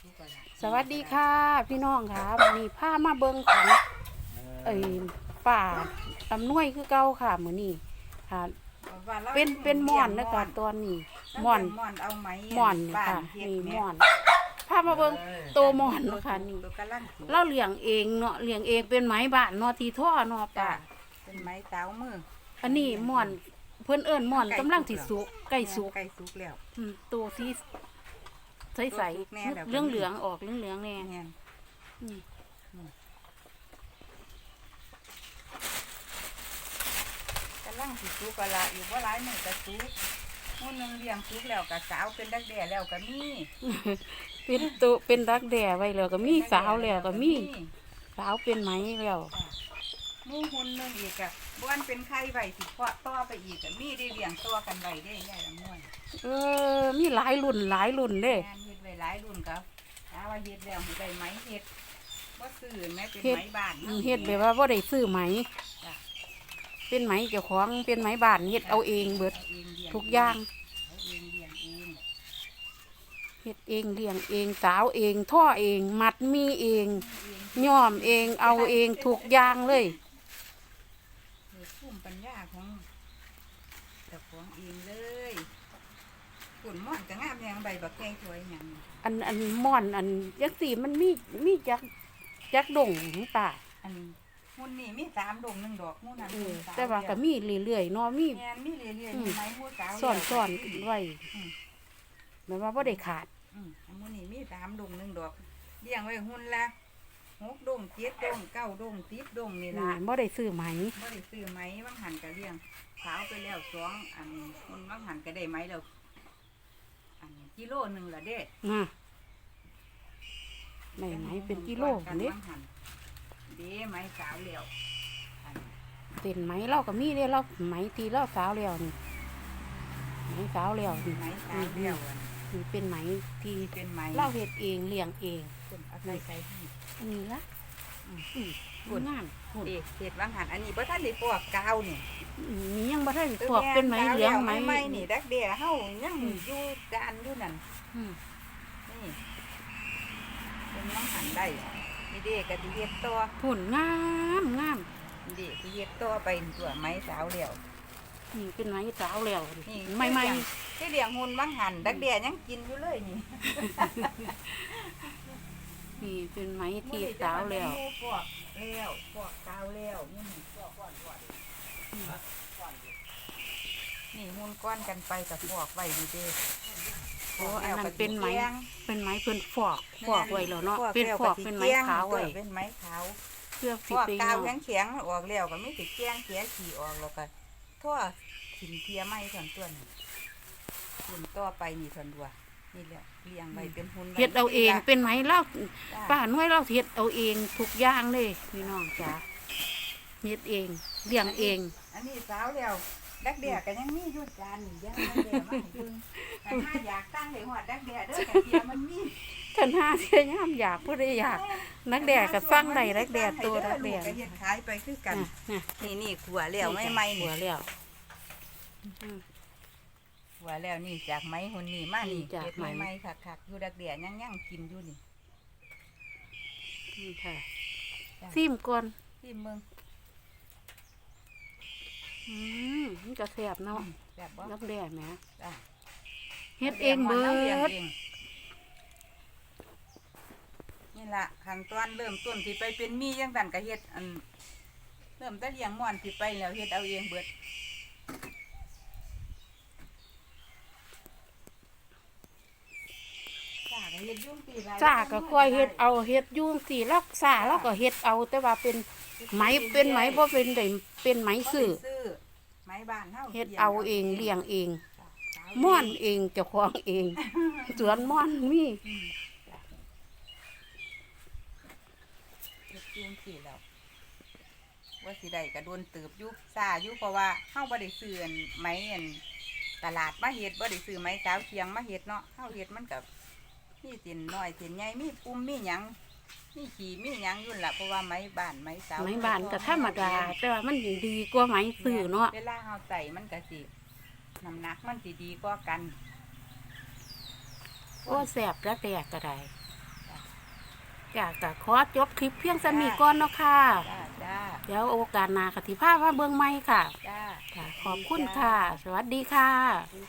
ทุกข์ละสวัสดีค่ะพี่น้องค่ะวันนี้พามาเบิ่งของเอ้ยป่าลำน้วยคือเก่าค่ะมื้อนี้ค่ะว่าราเป็นเป็นหม่อนนะคะตอนนี้หม่อนหม่อนเอาไหมหม่อนนี่บ้าค่ะเฮ็ดนี่แหม่อนพามาเบิ่งโตหม่อนเนาะค่ะนี่ตัวกำลังสิเราเลี้ยงเองเนาะเลี้ยงเองเป็นไม้บ้านเนาะที่ท่อเนาะจ้ะป่าเป็นไม้เต้ามืออันนี้หม่อนเพิ่นเอิ้นหม่อนกำลังสิสุกใกล้สุกใกล้สุกแล้วอืมตัวที่ ใสตัวสุกแน่แล้วๆเรื่องเหลืองๆออกเหลืองๆแน่เนี่ยอืมกำลังสิสุกกะละอยู่บ่หลายมื้อก็สุกมื้อหนึงเลี้ยงสุกแล้วก็สาวเป็นดักแด้แล้วก็มีเป็นตัวเป็นรักแด่ไว้แล้วก็มีสาวแล้วก็มีสาวเป็นไหมแล้วหมู่หุ่นหนึงอีกอะบ่อันเป็นไข่ไว้สิเพาะต่อไปอีกก็มีได้เลี้ยงต่อกันไว้ได้ยายละม่วนเออมีหลายรุ่นหลายรุ่นเด้งานเฮ็ดไว้ หลายรุ่นก็ถ้าว่าเฮ็ดแล้วสิได้ไหมเฮ็ดบ่ซื้อแม่เป็นไหมบ้านอืมเฮ็ดแบบว่าบ่ได้ซื้อไหม จ้ะเป็นไหมเจ้าของเป็นไหมบ้านเฮ็ดเอาเองเบิดเอาเองเลี้ยงทุกอย่างเอาเองเลี้ยงเองเฮ็ดเองเลี้ยงเองสาวเองท่อเอง มัดมีเอง เอง ย้อมเองเอาเองทุกอย่างเลย เฮ็ดภูมิปัญญาของเจ้าของเองเลยฝุ่ นม่อนก็งามแรงใบบักแกงสวยหยังอันอันม่อนอันจักสีมันมีมีจักจักดงนี่ป่าอันหุ่นนี่มีสามดงหนึ่งดอกหมู่นั้นเออหุ่นสแต่ว่าก็มีเรื่อยๆเนาะมีแม่นมีเรื่อยอืๆมมีไม้หมู่สาวซ่อนเดียวซ่อนไว้อืมแบบว่าบ่ได้ขาดอืมอันมื้อนี้มีสามดงหนึ่งดอกเลี้ยงไว้หุ่นละหกดงเจ็ดดงเก้าดงสิบดงนี่อืล่ะมบ่ได้ซื้อไหมบ่ได้ซื้อไหมบางหันก็เลี้ยงสาวไปแล้วสองอันหุ่นบางหันก็ได้ไหมแล้วอัน กิโลหนึ่งละเด้นะได้ไหมเป็นกิโลกันเด้บางหันเด้ไหมสาวแล้วอันเป็นไหมเราก็มีเด้เราไหมตีเราสาวแล้วนี่ไหมสาวแล้วนี่ไหมสาวแล้วอันนี่เป็นไหมที่เป็นไหมเราเฮ็ดเองเลี้ยงเองคนเอาใส่ใส่ให้อันนี้ละอืมอืมพูด งามพูดเด็กเห็ดบางหันอันนี้บ่ทันได้ปอกกาวนี่อืมมียังบ่ทันพวกเป็นไหมเหลืองไหมไหมนี่ดักเดียเฮายังอืมอยู่การอยู่นั่นอืมนี่เป็นบางหันได้นี่เด็กก็สิเฮ็ดต่อพูนงามงามนี่เด็กสิเฮ็ดต่อไปตัวไหมสาวแล้วนี่เป็นไหมสาวแล้วนี่ไม่ไม่ที่เลี้ยงหุ่นบางหันดักเดียยังกินอยู่เลยนี่นี่ เป็นไหมที่สาวแล้วมื้อนี้จะมาเมนูปอกแล้วปอกกาวแล้วนี่นี่หุ่นก้อนกันไปกับปอกไว้นี่เด้โอ้อันนั้นเป็นไหมแกงเป็นไหมเพิ่นฟอกฟอกไว้แล้วเนาะฟอกเป็นแล้วฟอกสิเป็นไหมแกงขาวไว้ตัวเป็นไหมขาวเพื่อฟสิอกไปกาวเนาะแข็งๆออกแล้วก็ไม่ติดแกงเสียขี่ออกแล้วก็ทั่วถิ่นเทียไหมส่วนตัวนี่หุ่นต่อไปนี่ส่วนดัว นี่แหละเลี้ยงไว้เป็นหุ่นไว้เฮ็ดเอาเองเป็นไหมเล่าจ้าป้าน้อยเราเฮ็ดเอาเองทุกอย่างเลยพี่น้องจ๋าเฮ็ดเองเลี้ยงเอง อันนี้สาวแล้วดักเดียก็ยังมีอยู่จานนี่ยังดักเดียมาให้เบิ่งแต่ถ้าอยากตั้งให้หอดดักเดียเด้อกะเทียมันมีท่านหาเสียยามอยากผู้ใดอยาก นักแดกก็ฟังได้นักแดกตัวนักแดกก็เฮ็ดขายไปคือกันน่ะนี่นี่ขัวแล้วไม่ไม่หันี่ วแล้ว ขัวแล้วนี่จากไม้หุ่นนี่มานี่จากเฮ็ดไม้ไม้ไม้คักๆอยู่ดักเดียยังยังกินอยู่นี่นี่ค่ะจ้ะซิมก่อนที่เมืองอืมมันก็แซ่บเนาะแบบว่านักแดกแหมจ้ะเฮ็ดเองเบิอาลี้ยงดเองนี่ล่ะขั้นตอนเริ่มต้นที่ไปเป็นมีจังสันก็เฮ็ดอัน เริ่มแต่เลี้ยงม่อนที่ไปแล้วเฮ็ดเอาเองเบิดจ้าก็ เฮ็ดยุ่งปีหลายจ้าก็ค่อยเฮ็ดเอาเฮ็ดอยุ่จั่งสี่แล้วสาแล้วก็เฮ็ดเอา แต่ว่าเป็นไหมเป็นไหมบ่เป็นได้เป็นไหมบ่ได้ซื้อซื้อไม้บ้านเฮาเฮ็ดเอาเองเลี้ยงเองจ้ะม่อนเองเจ้าของเองสวนม่อนมีอืมจ้ะเฮ็ดยุ่งปีแล้วว่าสิได้ก็โดนเติบอยู่ซ่าอยู่เพราะว่าเฮาบ่ได้ซื้ออันไม้อันตลาดมาเฮ็ดบ่ได้ซื้อไม้สาวเคียงมาเฮ็ดเนาะเฮาเฮ็ดมันก็ มีสินน้อยสินใหญ่มีปุ่มมีหยังมีขี้มีหยังอยู่นั่นล่ะเพราะว่าไม้บ้านไม้สาวไม้บ้านก็ธรรมดา แต่ว่ามันดีกว่าไหมซื้อเนาะเวลาเฮาใส่มันก็สิน้ำหนักมันสิดีกว่ากัน โอ้แซ่บแล้วแตกก็ได้คอยากจะขอจบคลิปเพียงสมีก่อนเนาะค่ะจ้าจ้าเดี๋ยวโอกาสหน้าก็สิพามาเบิ่งใหม่ค่ะจ้าค่ะ ขอบคุณค่ะ สวัสดีค่ะดี